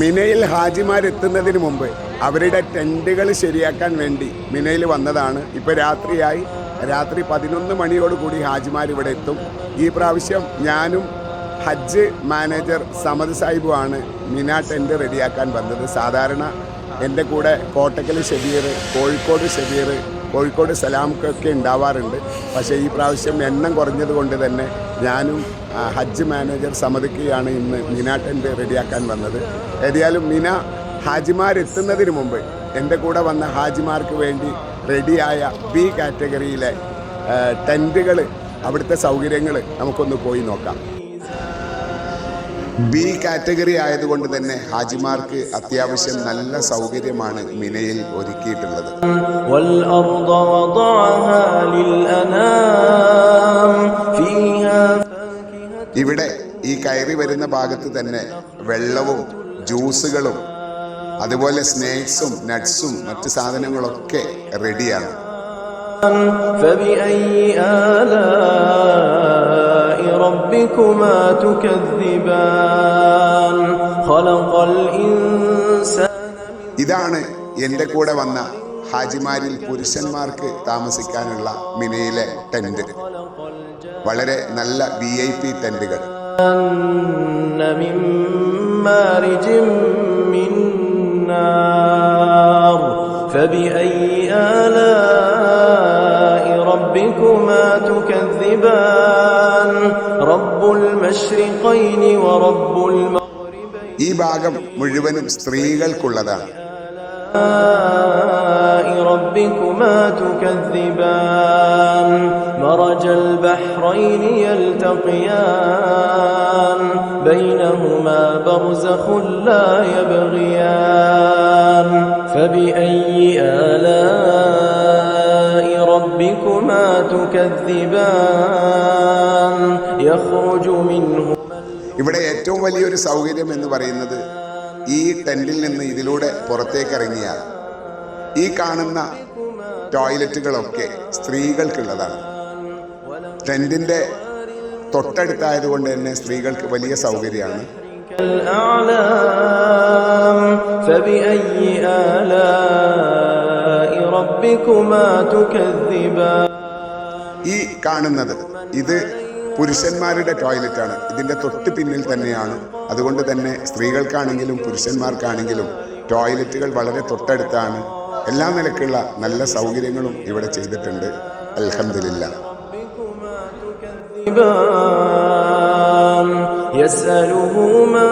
മിനയിൽ ഹാജിമാരെത്തുന്നതിന് മുമ്പ് അവരുടെ ടെന്റുകൾ ശരിയാക്കാൻ വേണ്ടി മിനയിൽ വന്നതാണ്. ഇപ്പോൾ രാത്രിയായി. രാത്രി പതിനൊന്ന് മണിയോടുകൂടി ഹാജിമാർ ഇവിടെ എത്തും. ഈ പ്രാവശ്യം ഞാനും ഹജ്ജ് മാനേജർ സമദ് സാഹിബുമാണ് മിന ടെന്റ് റെഡിയാക്കാൻ വന്നത്. സാധാരണ എന്റെ കൂടെ കോട്ടക്കൽ ഷബീർ കോഴിക്കോട് ഷബീർ കോഴിക്കോട് സലാമുക്കൊക്കെ ഉണ്ടാവാറുണ്ട്. പക്ഷേ ഈ പ്രാവശ്യം എണ്ണം കുറഞ്ഞത് കൊണ്ട് തന്നെ ഞാനും ഹജ്ജ് മാനേജർ സമ്മതിക്കുകയാണ് ഇന്ന് മിന ടെന്റ് റെഡിയാക്കാൻ വന്നത്. ഏതായാലും മിന ഹാജിമാരെത്തുന്നതിന് മുമ്പ് എന്റെ കൂടെ വന്ന ഹാജിമാർക്ക് വേണ്ടി റെഡിയായ ബി കാറ്റഗറിയിലെ ടെന്റുകൾ അവിടുത്തെ സൗകര്യങ്ങൾ നമുക്കൊന്ന് പോയി നോക്കാം. ബി കാറ്റഗറി ആയതുകൊണ്ട് തന്നെ ഹാജിമാർക്ക് അത്യാവശ്യം നല്ല സൗകര്യമാണ് മിനയിൽ ഒരുക്കിയിട്ടുള്ളത് والأرض وضعها للأنام فيها فاكهة ഇവിടെ ഈ കയറി വരുന്ന ഭാഗത്ത് തന്നെ വെള്ളവും ജ്യൂസുകളും അതുപോലെ സ്നേക്സും നട്ട്സും മറ്റ് സാധനങ്ങളൊക്കെ റെഡിയാണ് فبأي آلاء ربكما تكذبان خلق الإنسان ഇതാണ് എൻ്റെ കൂടെ വന്ന ഹാജിമാരിൽ പുരുഷന്മാർക്ക് താമസിക്കാനുള്ള മിനയിലെ ടെൻറ്റ് വളരെ നല്ല വി ഐ പി ടെൻറ്റുകൾ من مارج من نار فبأي ഈ ഭാഗം മുഴുവനും സ്ത്രീകൾക്കുള്ളതാണ് آلاء ربكما تكذبان مرج البحرين يلتقيان بينهما برزخ لا يبغيان فبأي آلاء ربكما تكذبان يخرج منه ഇവിടെ ഏറ്റവും വലിയൊരു സൗകര്യം എന്ന് പറയുന്നത് ഈ ടെന്റിൽ നിന്ന് ഇതിലൂടെ പുറത്തേക്ക് ഇറങ്ങിയാൽ ഈ കാണുന്ന ടോയ്ലറ്റുകളൊക്കെ സ്ത്രീകൾക്കുള്ളതാണ്. ടെന്റിന്റെ തൊട്ടടുത്തായതുകൊണ്ട് തന്നെ സ്ത്രീകൾക്ക് വലിയ സൗകര്യമാണ്. ഈ കാണുന്നത് ഇത് പുരുഷന്മാരുടെ ടോയ്ലറ്റാണ് ഇതിൻ്റെ തൊട്ട് പിന്നിൽ തന്നെയാണ് അതുകൊണ്ട് തന്നെ സ്ത്രീകൾക്കാണെങ്കിലും പുരുഷന്മാർക്കാണെങ്കിലും ടോയ്ലറ്റുകൾ വളരെ തൊട്ടടുത്താണ് എല്ലാ നിലക്കുള്ള നല്ല സൗകര്യങ്ങളും ഇവിടെ ചെയ്തിട്ടുണ്ട് അൽഹംദുലില്ല تكذبان يسأله من